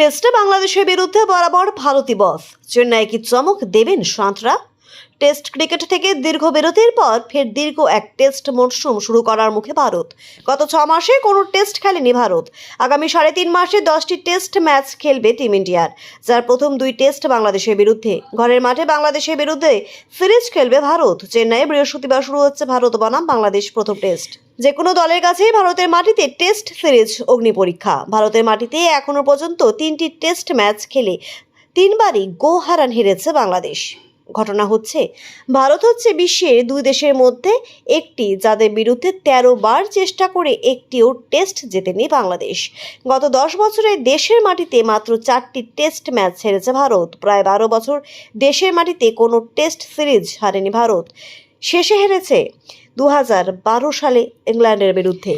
টেস্টে বাংলাদেশের বিরুদ্ধে বরাবর ভারতী বস চেন্নাই কি চমক দেবেন সাঁতরা। টেস্ট ক্রিকেট থেকে দীর্ঘ বিরতির পর ফের দীর্ঘ এক টেস্ট মরশুম শুরু করার মুখে ভারত। গত ছ মাসে কোনো টেস্ট খেলেনি ভারত। আগামী সাড়ে তিন মাসে দশটি টেস্ট ম্যাচ খেলবে টিম ইন্ডিয়ার, যার প্রথম দুই টেস্ট বাংলাদেশের বিরুদ্ধে। ঘরের মাঠে বাংলাদেশের বিরুদ্ধে সিরিজ খেলবে ভারত। চেন্নাইয়ে বৃহস্পতিবার শুরু হচ্ছে ভারত বনাম বাংলাদেশ প্রথম টেস্ট। যে কোনো দলের কাছেই ভারতের মাটিতে টেস্ট সিরিজ অগ্নি পরীক্ষা। ভারতের মাটিতে এখনও পর্যন্ত তিনটি টেস্ট ম্যাচ খেলে তিনবারই গো হারান হেরেছে বাংলাদেশ। ঘটনা হচ্ছে, ভারত হচ্ছে বিশ্বের দুই দেশের মধ্যে একটি যাদের বিরুদ্ধে তেরো বার চেষ্টা করে একটিও টেস্ট জেতেনি বাংলাদেশ। গত দশ বছরে দেশের মাটিতে মাত্র চারটি টেস্ট ম্যাচ হেরেছে ভারত। প্রায় বারো বছর দেশের মাটিতে কোনো টেস্ট সিরিজ হারেনি ভারত। শেষে হেরেছে দু সালে ইংল্যান্ডের বিরুদ্ধে।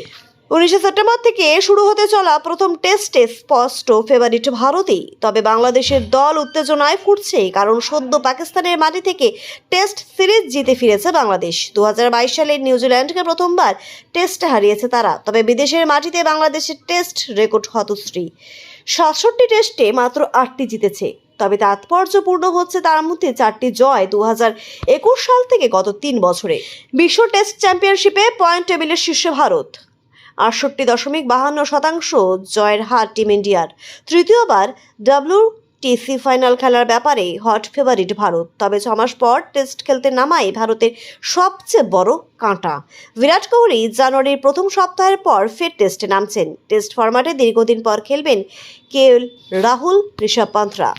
উনিশে সেপ্টেম্বর থেকে শুরু হতে চলা প্রথম টেস্টে স্পষ্ট ফেভারিট ভারতই। তবে বাংলাদেশের দল উত্তেজনায় ফুটছে, কারণ সদ্য পাকিস্তানের মাটি থেকে টেস্ট সিরিজ জিতে ফিরেছে বাংলাদেশ। দু হাজার বাইশ সালে নিউজিল্যান্ডকে প্রথমবার টেস্টে হারিয়েছে তারা, তবে বিদেশের মাটিতে বাংলাদেশের টেস্ট রেকর্ড হতশ্রী। সাতষট্টি টেস্টে মাত্র আটটি জিতেছে, তবে তাৎপর্যপূর্ণ হচ্ছে তার মধ্যে চারটি জয় দু সাল থেকে গত তিন বছরে। বিশ্ব টেস্ট চ্যাম্পিয়নশিপে পয়েন্ট টেবিলের শীর্ষে ভারত। আটষট্টি দশমিক বাহান্ন শতাংশ জয়ের হার টিম ইন্ডিয়ার। তৃতীয়বার ডাব্লিউ টিসি ফাইনাল খেলার ব্যাপারে হট ফেভারিট ভারত। তবে ছমাস পর টেস্ট খেলতে নামায় ভারতের সবচেয়ে বড় কাঁটা। বিরাট কোহলি জানুয়ারির প্রথম সপ্তাহের পর ফের টেস্টে নামছেন। টেস্ট ফরম্যাটে দীর্ঘদিন পর খেলবেন কে রাহুল ঋষভ পান্থরা।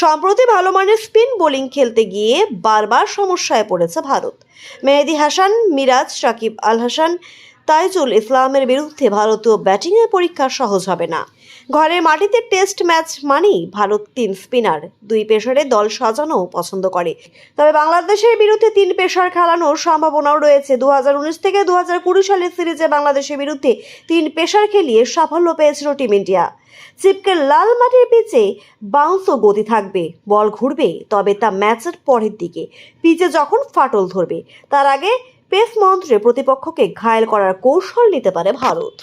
সম্প্রতি ভালো মানের স্পিন বোলিং খেলতে গিয়ে বারবার সমস্যায় পড়েছে ভারত। মেহেদি হাসান, মিরাজ, সাকিব আল হাসান তাইজুল ইসলামের বিরুদ্ধে ভারতীয় ব্যাটিংয়ের পরীক্ষা সহজ হবে না। ঘরের মাটিতে টেস্ট ম্যাচ মানেই ভারত তিন স্পিনার, দুই পেশারে দল সাজানো পছন্দ করে। তবে বাংলাদেশের বিরুদ্ধে তিন পেশার খেলানোর সম্ভাবনাও রয়েছে। দু হাজার উনিশ থেকে দু সালের সিরিজে বাংলাদেশের বিরুদ্ধে তিন পেশার খেলিয়ে সাফল্য পেয়েছিল টিম ইন্ডিয়া। চিপকে লাল মাটির পিচে বাউন্স ও গতি থাকবে, বল ঘুরবে, তবে তা ম্যাচের পরের দিকে। পিচে যখন ফাটল ধরবে, তার আগে পেস মন্ত্রে প্রতিপক্ষকে ঘায়েল করার কৌশল নিতে পারে ভারত।